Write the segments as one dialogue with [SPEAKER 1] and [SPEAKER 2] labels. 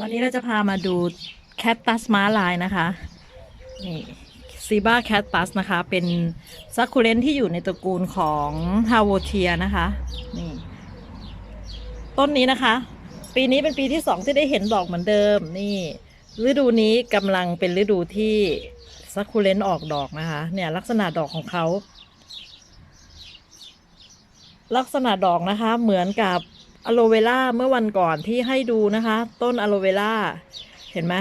[SPEAKER 1] วันนี้เราจะพามาดูแคตตัสม้าลายนะคะ นี่ซีบ้าแคตตัสนะคะ เป็นซักคูเลนที่อยู่ในตระกูลของฮาวเทียนะคะ นี่ ต้นนี้นะคะ ปีนี้เป็นปีที่สองที่ได้เห็นดอกเหมือนเดิม นี่ ฤดูนี้กำลังเป็นฤดูที่ซักคูเลนออกดอกนะคะ เนี่ย ลักษณะดอกของเขา ลักษณะดอกนะคะ เหมือนกับ อะโลเวล่าเมื่อวันก่อนที่ให้ดูนะคะ ต้นอะโลเวล่าเห็นไหม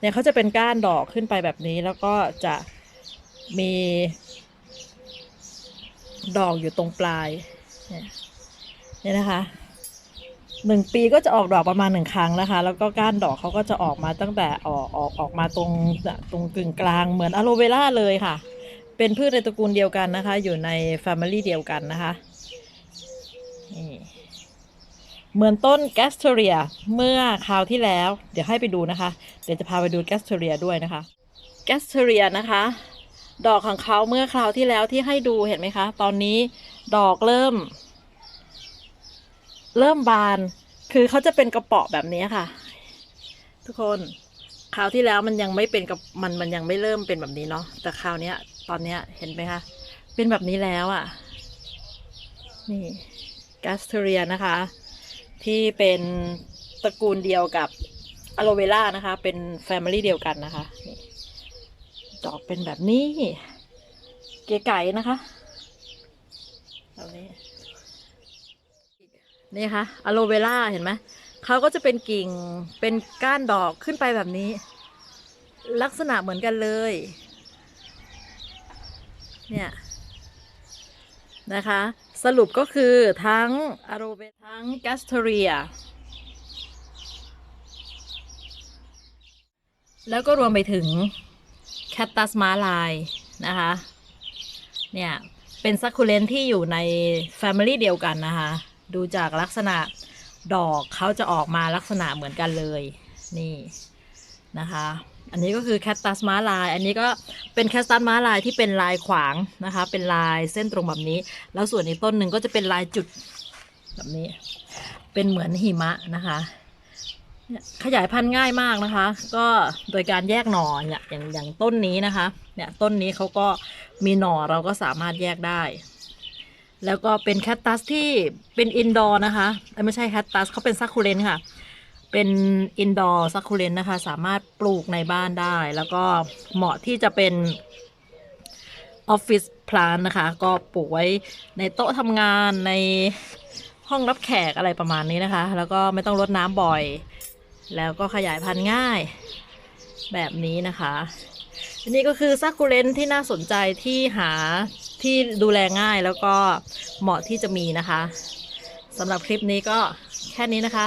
[SPEAKER 1] เนี่ยเขาจะเป็นก้านดอกขึ้นไปแบบนี้แล้วก็จะมี ดอกอยู่ตรงปลายเนี่ยนะคะหนึ่งปีก็จะออกดอกประมาณหนึ่งครั้งนะคะ แล้วก็ก้านดอกเขาก็จะออกมาตั้งแต่ออกออกออกมาตรงตรงกึ่งกลางเหมือนอะโลเวล่าเลยค่ะ เป็นพืชในตระกูลเดียวกันนะคะ อยู่ใน Family เดียวกันนะคะนี่ เหมือนต้นแกสเทเรียเมื่อคราวที่แล้ว เดี๋ยวให้ไปดูนะคะ เดี๋ยวจะพาไปดูแกสเทเรียด้วยนะคะแกสเทเรียนะคะ ดอกของเขาเมื่อคราวที่แล้วที่ให้ดูเห็นไหมคะ ตอนนี้ดอกเริ่ม เริ่มบาน คือเขาจะเป็นกระเปาะแบบนี้ค่ะ ทุกคนคราวที่แล้วมันยังไม่เป็นกับมันมันยังไม่เริ่มเป็นแบบนี้เนาะแต่คราวเนี้ย ตอนเนี้ยเห็นไหมคะเป็นแบบนี้แล้วอะ่ะ นี่แกสเทเรียนะคะ ที่เป็นตระกูลเดียวกับอะโลเวล่านะคะ เป็นแฟมิลี่เดียวกันนะคะ ดอกเป็นแบบนี้ เก๋ไก่นะคะแบบนี้นี่ค่ะอะโลเวล่าเห็นไหมเขาก็จะเป็นกิ่งเป็นก้านดอกขึ้นไปแบบนี้ ลักษณะเหมือนกันเลย เนี่ยนะคะ สรุปก็คือทั้งอะโรเวทั้งแกสเทเรีย แล้วก็รวมไปถึงแคตตัสมาลายนะคะ เนี่ย เป็นซักคูเลนที่อยู่ใน Family เดียวกันนะคะ ดูจากลักษณะดอกเขาจะออกมาลักษณะเหมือนกันเลย นี่นะคะ อันนี้ก็คือแคตตัสม้าลาย อันนี้ก็เป็นแคตตัสม้าลายที่เป็นลายขวางนะคะ เป็นลายเส้นตรงแบบนี้ แล้วส่วนอีกต้นหนึ่งก็จะเป็นลายจุดแบบนี้ เป็นเหมือนหิมะนะคะเนี่ยขยายพันธุ์ง่ายมากนะคะ ก็โดยการแยกหน่อเนี่ยอย่างอย่างต้นนี้นะคะ เนี่ยต้นนี้เขาก็มีหน่อเราก็สามารถแยกได้ แล้วก็เป็นแคตตัสที่เป็นอินดอร์นะคะไม่ใช่แคตตัสเขาเป็นซักคูเลนค่ะ เป็นอินดอร์ซักคูเลนนะคะ สามารถปลูกในบ้านได้ แล้วก็เหมาะที่จะเป็นออฟฟิศพลานนะคะ ก็ปลูกไว้ในโต๊ะทำงานในห้องรับแขกอะไรประมาณนี้นะคะ แล้วก็ไม่ต้องรดน้ำบ่อย แล้วก็ขยายพันธุ์ง่ายแบบนี้นะคะอันนี้ก็คือซักคูเลนที่น่าสนใจที่หาที่ดูแลง่ายแล้วก็เหมาะที่จะมีนะคะสำหรับคลิปนี้ก็แค่นี้นะคะ